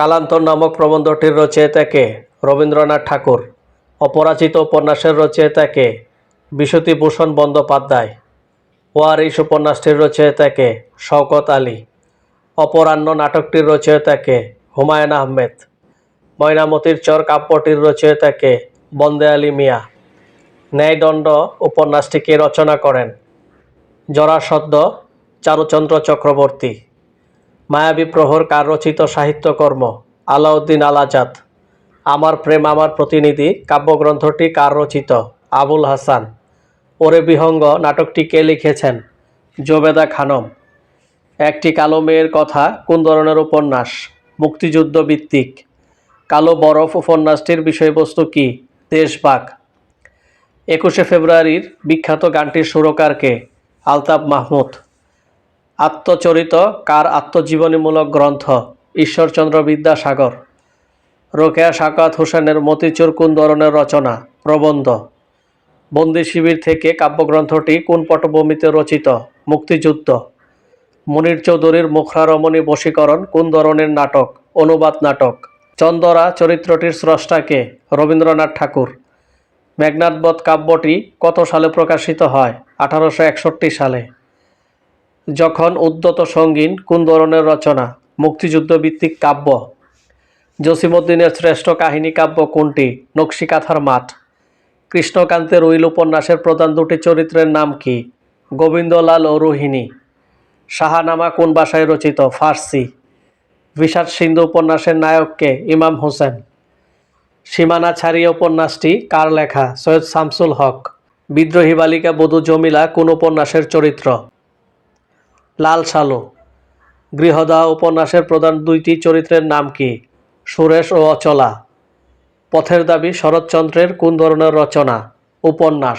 কালান্তর নামক প্রবন্ধটির রচয়িতাকে রবীন্দ্রনাথ ঠাকুর, অপরাজিত উপন্যাসের রচয়িতাকে বিভূতিভূষণ বন্দ্যোপাধ্যায় ওয়ারিশ উপন্যাসটির রচয়িতাকে শওকত আলী, অপরাহ্ন নাটকটির রচয়িতাকে হুমায়ুন আহমেদ, ময়নামতির চর কাব্যটির রচয়িতাকে বন্দে আলী মিয়া। ন্যায়দণ্ড উপন্যাসটিকে রচনা করেন জরাসদ্ধ চারুচন্দ্র চক্রবর্তী। মায়াবী প্রহর কার রচিত সাহিত্যকর্ম? আলাউদ্দিন আল আজাদ আমার প্রেম আমার প্রতিনিধি, কাব্যগ্রন্থটি কার রচিত? আবুল হাসান। ওরে বিহঙ্গ, নাটকটি কে লিখেছেন? জোবেদা খানম। একটি কালো মেয়ের কথা কোন ধরনের উপন্যাস, মুক্তিযুদ্ধ ভিত্তিক। কালো বরফ উপন্যাসটির বিষয়বস্তু কি? দেশবাগ একুশে ফেব্রুয়ারির বিখ্যাত গানটির সুরকারকে আলতাফ মাহমুদ। আত্মচরিত, কার আত্মজীবনীমূলক গ্রন্থ? ঈশ্বরচন্দ্র বিদ্যাসাগর। রোকেয়া সাকাত হোসেনের মতিচুর কোন ধরনের রচনা, প্রবন্ধ। বন্দি শিবির থেকে কাব্যগ্রন্থটি কোন পটভূমিতে রচিত? মুক্তিযুদ্ধ। মনির চৌধুরীর মুখরারমণী বশীকরণ কোন ধরনের নাটক? অনুবাদ নাটক। চন্দরা চরিত্রটির স্রষ্টাকে রবীন্দ্রনাথ ঠাকুর। মেঘনাথবধ কাব্যটি কত সালে প্রকাশিত হয়? আঠারোশো একষট্টি সালে। যখন উদ্যত সঙ্গীন কোন ধরনের রচনা? মুক্তিযুদ্ধ ভিত্তিক কাব্য। জসিমুদ্দিনের শ্রেষ্ঠ কাহিনী কাব্য কোনটি? নকশিকাথার মাঠ। কৃষ্ণকান্তের উইল উপন্যাসের প্রধান দুটি চরিত্রের নাম কি? গোবিন্দলাল ও রোহিণী। শাহানামা কোন ভাষায় রচিত? ফার্সি। বিষাদ সিন্ধু উপন্যাসের নায়ককে ইমাম হোসেন। সীমানা ছাড়িয়ে উপন্যাসটি কার লেখা? সৈয়দ শামসুল হক। বিদ্রোহী বালিকা বধূ জমিলা কোন উপন্যাসের চরিত্র? লাল সালু। গৃহদা উপন্যাসের প্রধান দুইটি চরিত্রের নাম কি? সুরেশ ও অচলা। পথের দাবি শরৎচন্দ্রের কোন ধরনের রচনা? উপন্যাস।